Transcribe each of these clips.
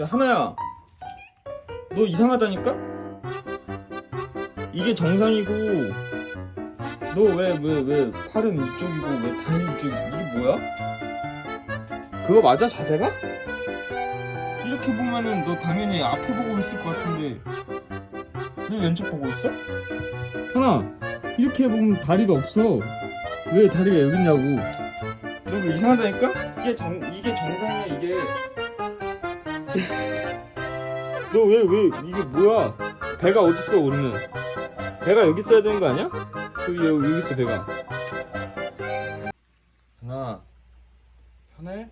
야 하나야 너 이상하다니까? 이게 정상이고 너왜왜 왜 팔은 이쪽이고 왜 다리 이쪽 이게 뭐야? 그거 맞아 자세가? 이렇게 보면은 너 당연히 앞에 보고 있을 것 같은데 왜 왼쪽 보고 있어? 하나 이렇게 보면 다리가 없어 왜 다리가 여기 있냐고 너 그거 이상하다니까? 이게 정 이게 정상이야 이게 너 왜 왜 이게 뭐야? 배가 어딨어 우리는? 배가 여기 있어야 되는 거 아니야? 여기 여기, 여기 있어 배가. 하나 편해?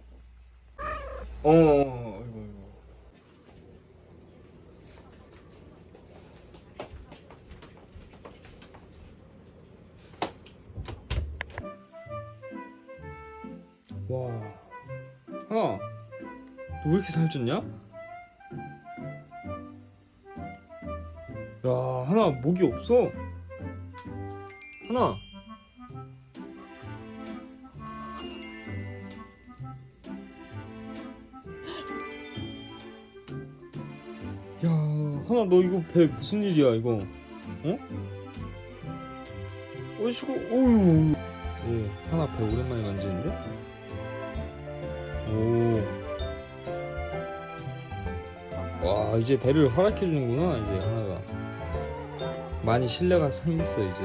어, 어, 어 이거 이거. 와. 하나 너 왜 이렇게 살쪘냐? 야 하나 목이 없어. 하나. 야 하나 너 이거 배 무슨 일이야 이거? 어? 어이씨고 오유 예 하나 배 오랜만에 만지는데 와 이제 배를 허락해 주는구나 이제 하나가. 많이 신뢰가 생겼어 이제